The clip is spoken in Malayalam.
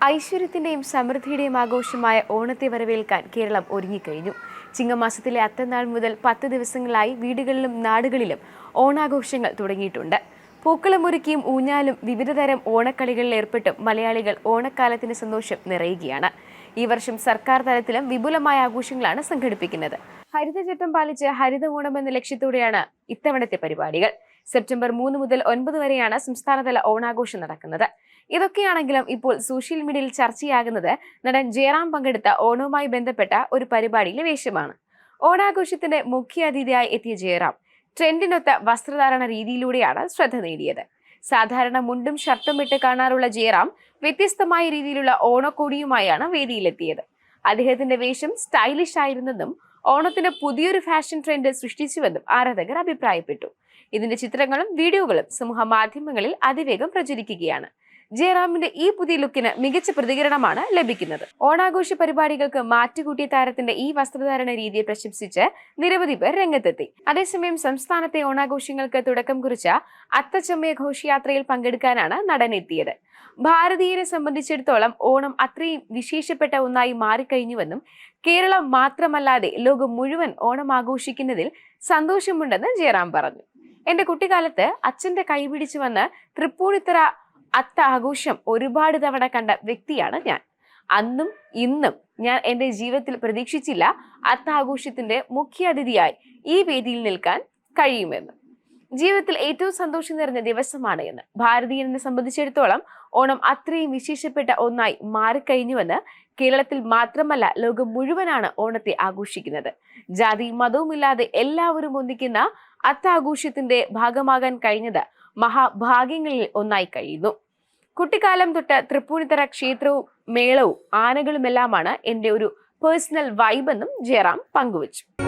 ഐശ്വര്യത്തിന്റെയും സമൃദ്ധിയുടെയും ആഘോഷമായ ഓണത്തെ വരവേൽക്കാൻ കേരളം ഒരുങ്ങിക്കഴിഞ്ഞു. ചിങ്ങമാസത്തിലെ അത്തനാൾ മുതൽ പത്ത് ദിവസങ്ങളായി വീടുകളിലും നാടുകളിലും ഓണാഘോഷങ്ങൾ തുടങ്ങിയിട്ടുണ്ട്. പൂക്കളമൊരുക്കിയും ഊഞ്ഞാലും വിവിധതരം ഓണക്കളികളിൽ ഏർപ്പെട്ടും മലയാളികൾ ഓണക്കാലത്തിന് സന്തോഷം നിറയുകയാണ്. ഈ വർഷം സർക്കാർ തലത്തിലും വിപുലമായ ആഘോഷങ്ങളാണ് സംഘടിപ്പിക്കുന്നത്. ഹരിതചട്ടം പാലിച്ച് ഹരിത ഓണം എന്ന ലക്ഷ്യത്തോടെയാണ് ഇത്തവണത്തെ പരിപാടികൾ. സെപ്റ്റംബർ മൂന്ന് മുതൽ ഒൻപത് വരെയാണ് സംസ്ഥാനതല ഓണാഘോഷം നടക്കുന്നത്. ഇതൊക്കെയാണെങ്കിലും ഇപ്പോൾ സോഷ്യൽ മീഡിയയിൽ ചർച്ചയാകുന്നത് നടൻ ജയറാം പങ്കെടുത്ത ഓണവുമായി ബന്ധപ്പെട്ട ഒരു പരിപാടിയിലെ വേഷമാണ്. ഓണാഘോഷത്തിന്റെ മുഖ്യ അതിഥിയായി എത്തിയ ജയറാം ട്രെൻഡിനൊത്ത വസ്ത്രധാരണ രീതിയിലൂടെയാണ് ശ്രദ്ധ നേടിയത്. സാധാരണ മുണ്ടും ഷർട്ടും ഇട്ട് കാണാറുള്ള ജയറാം വ്യത്യസ്തമായ രീതിയിലുള്ള ഓണക്കോടിയുമായാണ് വേദിയിലെത്തിയത്. അദ്ദേഹത്തിന്റെ വേഷം സ്റ്റൈലിഷ് ആയിരുന്നെന്നും ഓണത്തിന് പുതിയൊരു ഫാഷൻ ട്രെൻഡ് സൃഷ്ടിച്ചുവെന്നും ആരാധകർ അഭിപ്രായപ്പെട്ടു. ഇതിന്റെ ചിത്രങ്ങളും വീഡിയോകളും സമൂഹ മാധ്യമങ്ങളിൽ അതിവേഗം പ്രചരിക്കുകയാണ്. ജയറാമിന്റെ ഈ പുതിയ ലുക്കിന് മികച്ച പ്രതികരണമാണ് ലഭിക്കുന്നത്. ഓണാഘോഷ പരിപാടികൾക്ക് മാറ്റുകൂട്ടിയ താരത്തിന്റെ ഈ വസ്ത്രധാരണ രീതിയെ പ്രശംസിച്ച് നിരവധി പേർ രംഗത്തെത്തി. അതേസമയം സംസ്ഥാനത്തെ ഓണാഘോഷങ്ങൾക്ക് തുടക്കം കുറിച്ച അത്തച്ചമ്മയ ഘോഷയാത്രയിൽ പങ്കെടുക്കാനാണ് നടൻ എത്തിയത് ഭാരതീയരെ സംബന്ധിച്ചിടത്തോളം ഓണം അത്രയും വിശേഷപ്പെട്ട ഒന്നായി മാറിക്കഴിഞ്ഞുവെന്നും കേരളം മാത്രമല്ലാതെ ലോകം മുഴുവൻ ഓണം ആഘോഷിക്കുന്നതിൽ സന്തോഷമുണ്ടെന്ന് ജയറാം പറഞ്ഞു. എന്റെ കുട്ടിക്കാലത്ത് അച്ഛന്റെ കൈപിടിച്ചു വന്ന് തൃപ്പൂണിത്തറ അത്ത ആഘോഷം ഒരുപാട് തവണ കണ്ട വ്യക്തിയാണ് ഞാൻ. അന്നും ഇന്നും ഞാൻ എന്റെ ജീവിതത്തിൽ പ്രതീക്ഷിച്ചില്ല അത്താഘോഷത്തിന്റെ മുഖ്യ അതിഥിയായി ഈ വേദിയിൽ നിൽക്കാൻ കഴിയുമെന്ന്. ജീവിതത്തിൽ ഏറ്റവും സന്തോഷം നിറഞ്ഞ ദിവസമാണ് എന്ന് ഭാരതീയനെ സംബന്ധിച്ചിടത്തോളം ഓണം അത്രയും വിശേഷപ്പെട്ട ഒന്നായി മാറിക്കഴിഞ്ഞുവെന്ന് കേരളത്തിൽ മാത്രമല്ല ലോകം മുഴുവനാണ് ഓണത്തെ ആഘോഷിക്കുന്നത്. ജാതി മതവുമില്ലാതെ എല്ലാവരും ഒന്നിക്കുന്ന അത്താഘോഷത്തിന്റെ ഭാഗമാകാൻ കഴിഞ്ഞത് മഹാഭാഗ്യങ്ങളിൽ ഒന്നായി കഴിയുന്നു. കുട്ടിക്കാലം തൊട്ട് തൃപ്പൂണിത്തറ ക്ഷേത്രവും മേളവും ആനകളുമെല്ലാമാണ് എന്റെ ഒരു പേഴ്സണൽ വൈബെന്നും ജയറാം പങ്കുവച്ചു.